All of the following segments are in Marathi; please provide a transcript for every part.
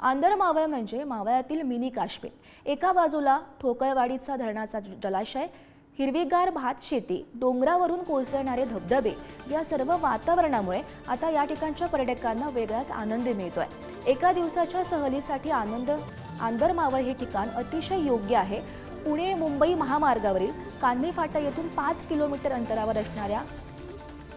आंधर मावळ म्हणजे मावळातील मिनी काश्मीर. एका बाजूला ठोकळवाडीचा धरणाचा ज- जलाशय हिरवीगार भात शेती डोंगरावरून कोसळणारे धबधबे या सर्व वातावरणामुळे आता या ठिकाणच्या पर्यटकांना वेगळाच आनंद मिळतोय. एका दिवसाच्या सहलीसाठी आनंद आंधर मावळ हे ठिकाण अतिशय योग्य आहे. पुणे मुंबई महामार्गावरील कांदे फाटा येथून पाच किलोमीटर अंतरावर असणाऱ्या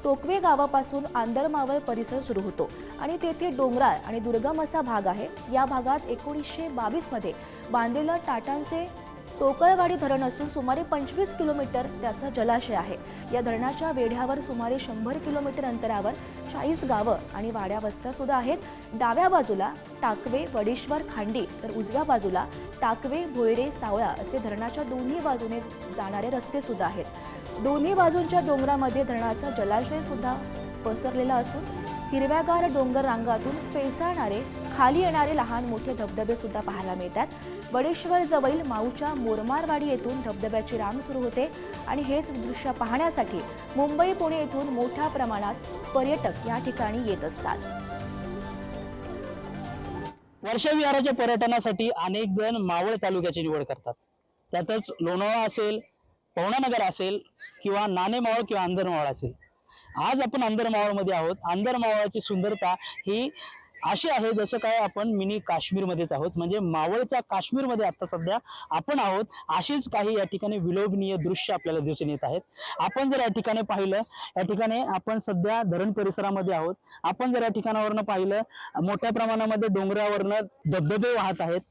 टोकवे गावापासून आंदरमावळ परिसर सुरू होतो आणि तेथे डोंगराळ आणि दुर्गम असा भाग आहे. या भागात एकोणीसशे बावीसमध्ये बांधलेलं टाटांचे टोकळवाडी धरण असून सुमारे पंचवीस किलोमीटर त्याचा जलाशय आहे. या धरणाच्या वेढ्यावर सुमारे शंभर किलोमीटर अंतरावर चाळीस गावं आणि वाड्या वस्त्या सुद्धा आहेत. डाव्या बाजूला टाकवे वडेश्वर खांडी तर उजव्या बाजूला टाकवे भोयरे सावळा असे धरणाच्या दोन्ही बाजूने जाणारे रस्ते सुद्धा आहेत. दोन्ही बाजूंच्या डोंगरामध्ये धरणाचा जलाशय सुद्धा पसरलेला असून हिरव्यागार डोंगर रांगातून फेसाळणारे खाली येणारे लहान मोठे धबधबे सुद्धा पाहायला मिळतात. बडेश्वर जवळील माऊच्या मोरमारवाडी येथून धबधब्याची रांग सुरू होते आणि हेच दृश्य पाहण्यासाठी मुंबई पुणे येथून मोठ्या प्रमाणात पर्यटक या ठिकाणी येत असतात. वर्षविहाराच्या पर्यटनासाठी अनेक जण मावळ तालुक्याची निवड करतात. त्यातच लोणावळा असेल पवनानगर असेल किंवा नाणेमावळ किंवा अंधरमावळ असेल. आज आपण अंधरमावळमध्ये आहोत. अंधरमावळाची सुंदरता ही अशी आहे जसं काय आपण मिनी काश्मीरमध्येच आहोत. म्हणजे मावळच्या काश्मीरमध्ये आता सध्या आपण आहोत. अशीच काही या ठिकाणी विलोभनीय दृश्य आपल्याला दिसून येत आहेत. आपण जर या ठिकाणी पाहिलं या ठिकाणी आपण सध्या धरण परिसरामध्ये आहोत. आपण जर या ठिकाणावरनं पाहिलं मोठ्या प्रमाणामध्ये डोंगरावरनं धबधबे वाहत आहेत.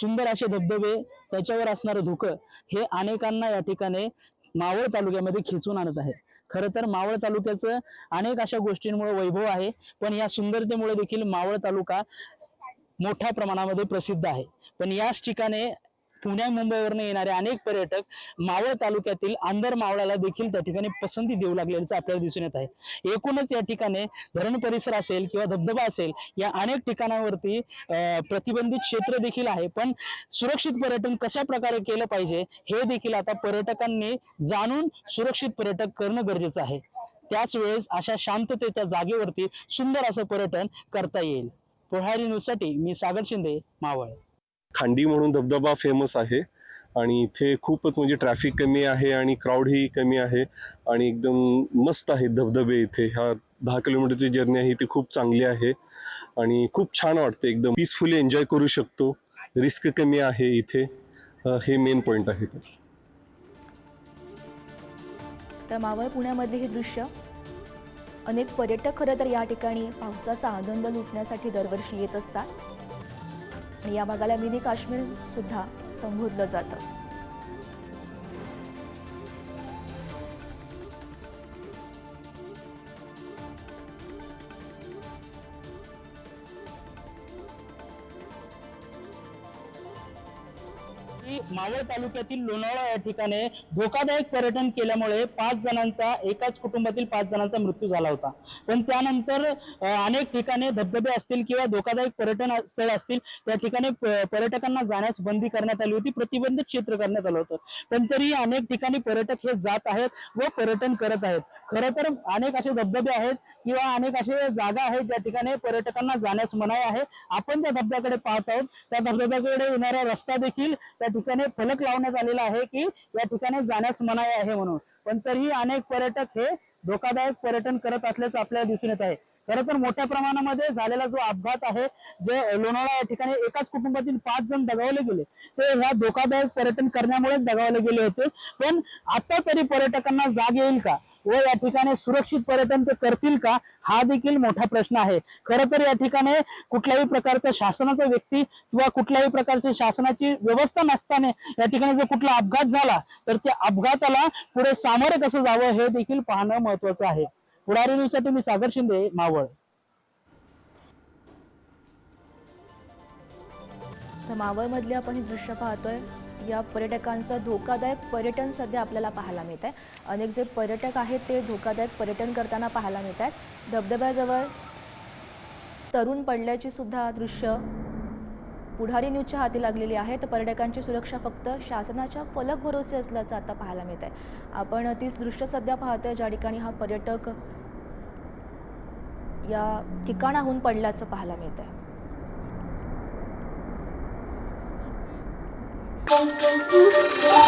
सुंदर असे धबधबे त्याच्यावर असणारं धुकं हे अनेकांना या ठिकाणी मावळ तालुक्यामध्ये खेचून आणत आहे. खरं तर मावळ तालुक्याचं अनेक अशा गोष्टींमुळे वैभव आहे पण या सुंदरतेमुळे देखील मावळ तालुका मोठ्या प्रमाणामध्ये प्रसिद्ध आहे. पण याच ठिकाणी पुण्या मुंबईवरून येणारे अनेक पर्यटक मावळ तालुक्यातील आंदर मावळाला देखील त्या ठिकाणी पसंती देऊ लागल्याचं आपल्याला दिसून येत आहे. एकूणच या ठिकाणी धरण परिसर असेल किंवा धबधबा असेल या अनेक ठिकाणावरती प्रतिबंधित क्षेत्र देखील आहे. पण सुरक्षित पर्यटन कशा प्रकारे केलं पाहिजे हे देखील आता पर्यटकांनी जाणून सुरक्षित पर्यटक करणं गरजेचं आहे. त्याच वेळेस अशा शांततेच्या जागेवरती सुंदर असं पर्यटन करता येईल. पोहारी न्यूजसाठी मी सागर शिंदे मावळ. खांडी म्हणून धबधबा फेमस आहे. आणि इथे खूपच म्हणजे ट्रॅफिक कमी आहे आणि क्राऊडही कमी आहे. आणि एकदम मस्त आहेत धबधबे इथे. ह्या दहा किलोमीटरची जर्नी आहे ती खूप चांगली आहे. आणि खूप छान वाटते एकदम. पीसफुली एन्जॉय करू शकतो. रिस्क कमी आहे इथे. हे मेन पॉईंट आहे तर मावळ पुण्यामधले हे दृश्य अनेक पर्यटक खरं तर या ठिकाणी पावसाचा आनंद लुटण्यासाठी दरवर्षी येत असतात. आणि या भागाला मिनी काश्मीर सुद्धा संबोधलं जातं. की मावळ तालुक्यातील लोणावळा या ठिकाणी धोकादायक पर्यटन केल्यामुळे पाच जणांचा एकाच कुटुंबातील पाच जणांचा मृत्यू झाला होता. पण त्यानंतर अनेक ठिकाणी धबधबे असतील किंवा धोकादायक पर्यटन स्थळ असतील त्या ठिकाणी पर्यटकांना जाण्यास बंदी करण्यात आली होती प्रतिबंधित क्षेत्र करण्यात आलं होतं. पण तरी अनेक ठिकाणी पर्यटक हे जात आहेत व पर्यटन करत आहेत. खरं तर अनेक असे धबधबे आहेत किंवा अनेक असे जागा आहेत ज्या ठिकाणी पर्यटकांना जाण्यास मनाई आहे. आपण त्या धबधब्याकडे पाहत आहोत. त्या धबधब्याकडे येणारा रस्ता देखील त्या ठिकाणी फलक लावण्यात आलेला आहे की या ठिकाणी जाण्यास मनाई आहे म्हणून. पण तरीही अनेक पर्यटक हे धोकादायक पर्यटन करत असल्याचं आपल्याला दिसून येत आहे. खरं तर मोठ्या प्रमाणामध्ये झालेला जो अपघात आहे जे लोणावळा या ठिकाणी एकाच कुटुंबातील पाच जण दगावले गेले. ते ह्या धोकादायक पर्यटन करण्यामुळेच दगावले गेले होते. पण आता तरी पर्यटकांना जाग येईल का? व या ठिकाणी सुरक्षित पर्यटन ते करतील का? हा देखील मोठा प्रश्न आहे. खरं तर या ठिकाणी कुठल्याही प्रकारचा शासनाचा व्यक्ती किंवा कुठल्याही प्रकारची शासनाची व्यवस्था नसताना या ठिकाणी जर कुठला अपघात झाला तर त्या अपघाताला पुढे सामोरे कसं जावं हे देखील पाहणं महत्वाचं आहे. पुढारी न्यूजसाठी मी सागर शिंदे मावळ. तर मावळमधले आपण हे दृश्य पाहतोय. या पर्यटकांचं धोकादायक पर्यटन सध्या आपल्याला पाहायला मिळत आहे अनेक जे पर्यटक आहेत ते धोकादायक पर्यटन करताना पाहायला मिळत आहेत धबधब्याजवळ तरुण पडल्याची सुद्धा दृश्य पुढारी न्यूजच्या हाती लागलेली आहे तर पर्यटकांची सुरक्षा फक्त शासनाच्या फलक भरोसे असल्याचं आता पाहायला मिळत आहे आपण तीच दृश्य सध्या पाहतोय. ज्या ठिकाणी हा पर्यटक या ठिकाणाहून पडल्याचं पाहायला मिळत आहे Thank you.